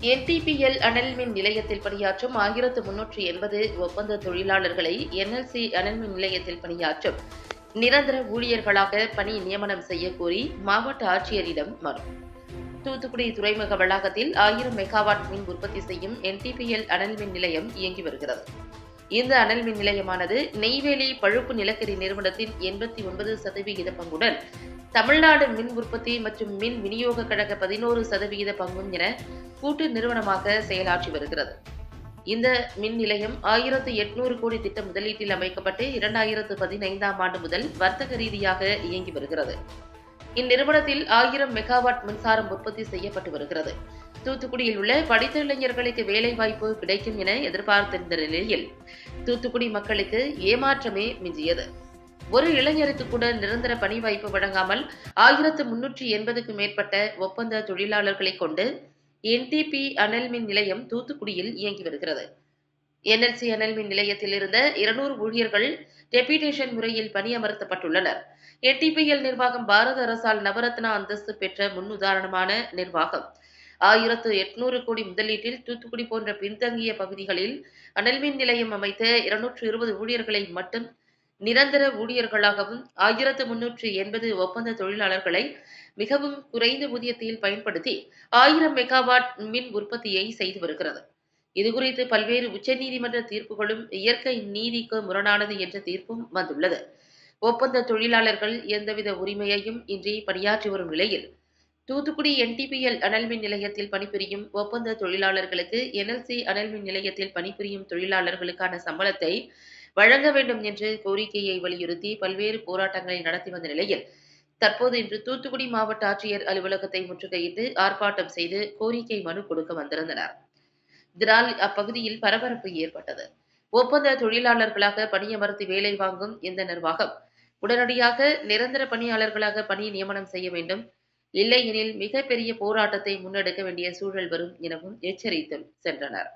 NTPL அனல் மின் நிலையத்தில் பணியாற்றும் ஆயிரத்து முன்னூற்றி எண்பது ஒப்பந்த தொழிலாளர்களை என்எல்சி அனல்மின் நிலையத்தில் பணியாற்றும் நிரந்தர ஊழியர்களாக பணி நியமனம் செய்யக்கோரி கோரி மாவட்ட ஆட்சியரிடம் மனு. தூத்துக்குடி துறைமுக வளாகத்தில் ஆயிரம் மெகாவாட் மின் உற்பத்தி செய்யும் என்டிபிஎல் அனல் மின் நிலையம் இயங்கி வருகிறது. இந்த அனல் மின் நிலையமானது நெய்வேலி பழுப்பு நிலக்கரி நிறுவனத்தின் எண்பத்தி ஒன்பது சதவிகித பங்குடன் தமிழ்நாடு மின் உற்பத்தி மற்றும் மின் விநியோக கழக பதினோரு சதவிகித பங்கும் என கூட்டு நிறுவனமாக செயலாற்றி வருகிறது. இந்த மின் நிலையம் ஆயிரத்து எட்நூறு கோடி திட்ட முதலீட்டில் அமைக்கப்பட்டு இரண்டாயிரத்து பதினைந்தாம் ஆண்டு முதல் வர்த்தக ரீதியாக இயங்கி வருகிறது. இந்நிறுவனத்தில் ஆயிரம் மெகாவாட் மின்சாரம் உற்பத்தி செய்யப்பட்டு வருகிறது. தூத்துக்குடியில் உள்ள படித்த இளைஞர்களுக்கு வேலை வாய்ப்பு கிடைக்கும் என எதிர்பார்த்திருந்த நிலையில் தூத்துக்குடி மக்களுக்கு ஏமாற்றமே மிஞ்சியது. ஒரு இளைஞருக்கு கூட நிரந்தர பணி வாய்ப்பு வழங்காமல் ஆயிரத்து முன்னூற்றி எண்பதுக்கு மேற்பட்ட ஒப்பந்த தொழிலாளர்களை கொண்டு என்டிபி அனல் மின் நிலையம் தூத்துக்குடியில் இயங்கி வருகிறது. என்எல்சி அனல் மின் நிலையத்தில் இருந்த இருநூறு ஊழியர்கள் டெபியூட்டேஷன் முறையில் பணியமர்த்தப்பட்டுள்ளனர். என்டிபிஎல் நிர்வாகம் பாரத அரசால் நவரத்னா அந்தஸ்து பெற்ற முன்னுதாரணமான நிர்வாகம். ஆயிரத்து எட்நூறு கோடி முதலீட்டில் தூத்துக்குடி போன்ற பின்தங்கிய பகுதிகளில் அனல்மின் நிலையம் அமைத்த இருநூற்று இருபது ஊழியர்களை மட்டும் நிரந்தர ஊழியர்களாகவும் ஆயிரத்து முன்னூற்று எண்பது ஒப்பந்த தொழிலாளர்களை மிகவும் குறைந்த ஊதியத்தில் பயன்படுத்தி ஆயிரம் மெகாவாட் மின் உற்பத்தியை செய்து வருகிறது. இதுகுறித்து பல்வேறு உச்சநீதிமன்ற தீர்ப்புகளும் இயற்கை நீதிக்கு முரணானது என்ற தீர்ப்பும் வந்துள்ளது. ஒப்பந்த தொழிலாளர்கள் எந்தவித உரிமையையும் இன்றி பணியாற்றி வரும் நிலையில் தூத்துக்குடி என்டிபிஎல் அனல்மின் நிலையத்தில் பணிபுரியும் ஒப்பந்த தொழிலாளர்களுக்கு என்எல்சி அனல்மின் நிலையத்தில் பணிபுரியும் தொழிலாளர்களுக்கான சம்பளத்தை வழங்க வேண்டும் என்று கோரிக்கையை வலியுறுத்தி பல்வேறு போராட்டங்களை நடத்தி வந்த நிலையில் தற்போது இன்று தூத்துக்குடி மாவட்ட ஆட்சியர் அலுவலகத்தை முற்றுகையிட்டு ஆர்ப்பாட்டம் செய்து கோரிக்கை மனு கொடுக்க வந்திருந்தனர். இதனால் அப்பகுதியில் பரபரப்பு ஏற்பட்டது. ஒப்பந்த தொழிலாளர்களாக பணியமர்த்தி வேலை வாங்கும் இந்த நிர்வாகம் உடனடியாக நிரந்தர பணியாளர்களாக பணி நியமனம் செய்ய வேண்டும். இல்லையெனில் மிகப்பெரிய போராட்டத்தை முன்னெடுக்க வேண்டிய சூழல் வரும் எனவும் எச்சரித்து சென்றனர்.